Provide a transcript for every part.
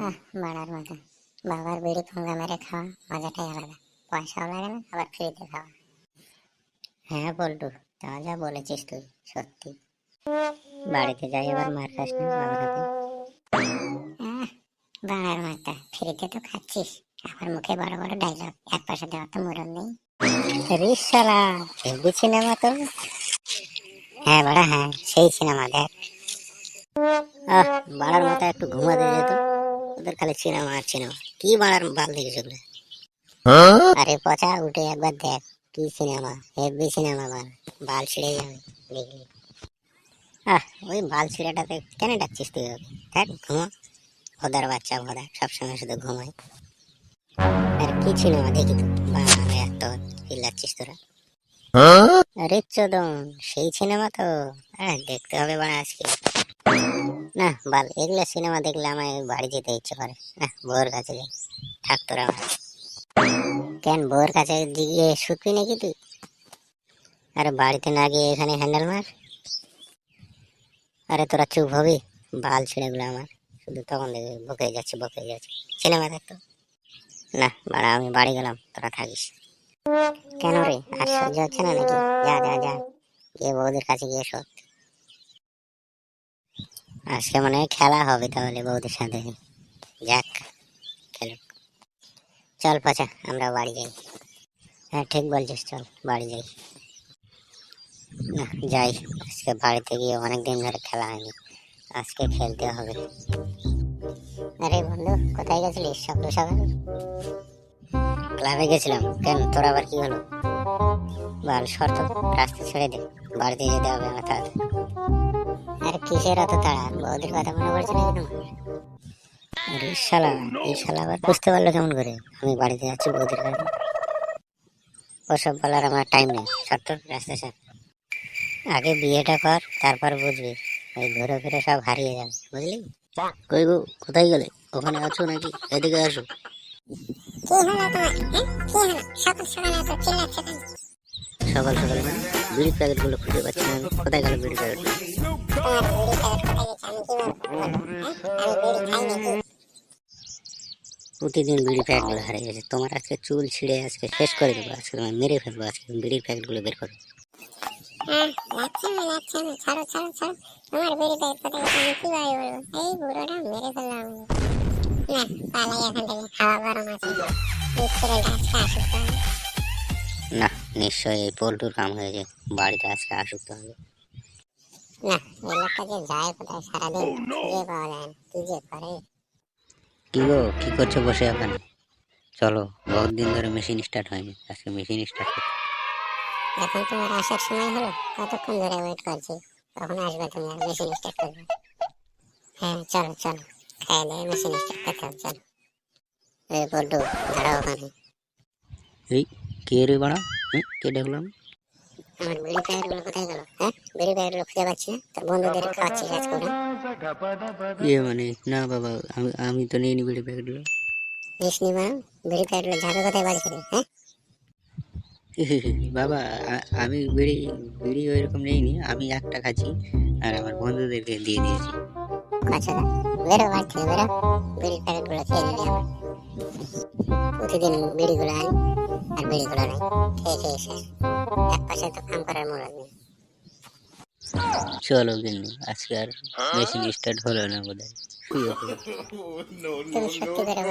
আহ বাড়ার মতো বাবার বিড়ি পঙ্গা মেরে খাওয়া মজাটাই আলাদা। পয়সাও লাগে না আবার ফ্রিতে খাওয়া। হ্যাঁ বল্টু তা যা বলেছিস তুই সত্যি। বাড়িতে যাই এবার মার খাস না বাবার হাতে। বাড়ার মাথা ফ্রিতে তো খাচ্ছিস। আবার মুখে বড় বড় ডায়লগ এক পাশে দেওয়া তো মরণ নেই। রিস শালা হেভি সিনেমা তো? হ্যাঁ বাড়া হ্যাঁ সেই সিনেমা দেখ। আহ বাড়ার মাথা একটু ঘুমাতে যেত ওদের খালি সিনেমা আর সিনেমা কি বাড়ার বাল দেখেছ ওগুলো আরে পচা, উঠে একবার দেখ কি সিনেমা, হেভি সিনেমা বাল। বাল ছিঁড়ে যাবে দেখলি আহ, ওই বাল ছিঁড়েটাতে কেন ডাকছিস তুই ওকে? দেখ ঘুমা। ভদার বাচ্চা, ভদা, সবসময় শুধু ঘুমায়। আর কি সিনেমা দেখি তো। বাবা এত চিল্লাচ্ছিস তোরা? আরে চোদন, সেই সিনেমা তো? হ্যাঁ দেখতে হবে বাড়া আজকে। না, বাল, এগুলো সিনেমা দেখলে আমায় বাড়ি যেতে ইচ্ছে করে। না বউর কাছে যাই। থাক তোরা আমার। কেন বউর কাছে গিয়ে শুতবি নাকি তুই? আরে, বাড়িতে না গিয়ে এখানে হ্যান্ডেল মার। আরে, তোরা চুপ হবি? বাল ছেড়েগুলো আমার। শুধু তখন দেখবি বকে যাচ্ছে বকে যাচ্ছে। সিনেমা দেখতো না, বাড়া, আমি বাড়ি গেলাম, তোরা থাকিস। কেন রে, আর সহ্য হচ্ছে না নাকি? যা যা যা। গিয়ে বৌদির কাছে গিয়ে শোধ। আজকে মনে খেলা হবে তাহলে বৌদির সাথে। যাক, খেলুক। চল পাচা, আমরা বাড়ি যাই। হ্যাঁ ঠিক বলছিস, চল বাড়ি যাই। না, যাই। আজকে বাড়িতে গিয়ে অনেক দিন ধরে খেলা হয়নি। আজকে খেলতে হবে। আরে বন্ধু, কোথায় গেছিলিস? সকাল সকাল ক্লাবে গেছিলাম। কেন, তোর আবার কি হলো? বাল, শর্ত রাস্তা ছেড়ে দে। বাড়িতে যেতে হবে আমার তাড়াতাড়ি কিসের এত তাড়া? বৌদির কথা মনে পড়ছে নাকি তোমার? আরে শালা এই শালা আবার বুঝতে পারল কেমন করে? আমি বাড়িতে যাচ্ছি বৌদির কাছে। ওসব বলার আমার টাইম নেই। শর্ত রাস্তা ছাড় আগে বিয়েটা কর তারপর বুঝবি। ওই ঘুরে ফিরে সব হারিয়ে যাবে বুঝলি? কই গো কোথায় গেলে? ওখানে আছো নাকি? এদিকে আসো। হ্যাঁ? কেন? সকাল সকাল মানে? বিড়ি প্যাকেটগুলো খুঁজে পাচ্ছি না। কোথায় গেল বিড়ি প্যাকেট প্রতিদিন বিড়ি প্যাকেটগুলো হারিয়ে গেছে। তোমার আজকে চুল ছিঁড়ে আজকে শেষ করে দেবো, আজকে তোমার মেরে ফেলব, আজকে বিড়ির প্যাকেটগুলো বের করো। হ্যাঁ। না পালাই এখান থেকে, হাওয়া গরম আছে। না নিশ্চয়ই এই পোল্টুর কাম হয়েছে বাড়িতে আজকে আসুক তাহলে না লোকটা যে যায় কোথায় সারাদিন খুঁজে পাওয়া যায় না। কি যে করে। কি গো কি করছ বসে ওখানে চলো বহুত দিন ধরে মেশিন স্টার্ট হয়নি আজকে মেশিন স্টার্ট করতে এখন তোমার আসার সময় হলো কতক্ষণ ধরে ওয়েট করছি? কখন আসবে তুমি আর মেশিন স্টার্ট করবে? হ্যাঁ চলো চলো খাই দিয়ে মেশিন স্টার্ট করতে হবে চলো। এই বল্টু দাঁড়াও ওখানে। এই কে রে বাড়া? হুম, কে দেখলাম আমার বিড়ি প্যাকেটগুলো কোথায় গেল হ্যাঁ? বিড়ি প্যাকেটগুলো খুঁজে পাচ্ছি না তোর বন্ধুদের খাওয়াচ্ছিস আজ করে। ইয়ে মানে না বাবা আমি আমি তো নিইনি বিড়ি মা বিড়ি প্যাকেটগুলো যাবে কোথায় বাড়ি থেকে হ্যাঁ? বাবা আমি বিড়ি বিড়ি ওইরকম নেইনি আমি একটা খাচ্ছি আর আমার বন্ধুদেরকে দিয়ে দিয়েছি। আচ্ছা বেরো বাড়ি থেকে বেরো। বিড়ির প্যাকেটগুলো খেয়ে প্রতিদিন বিড়িগুলো আনি আর বিড়ি গুলো নাই খেয়ে খেয়ে শেষ এক পাশে তো কাম করার মন নেই। চলো কিন্তু আজকে আর মেশিন স্টার্ট হলো না বোধ হয় তুমি সত্যি করে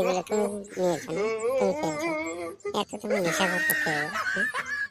বলো তুমি নিয়েছো না তুমি খেয়েছো এত তুমি নেশা করতে খেয়ে হ্যাঁ?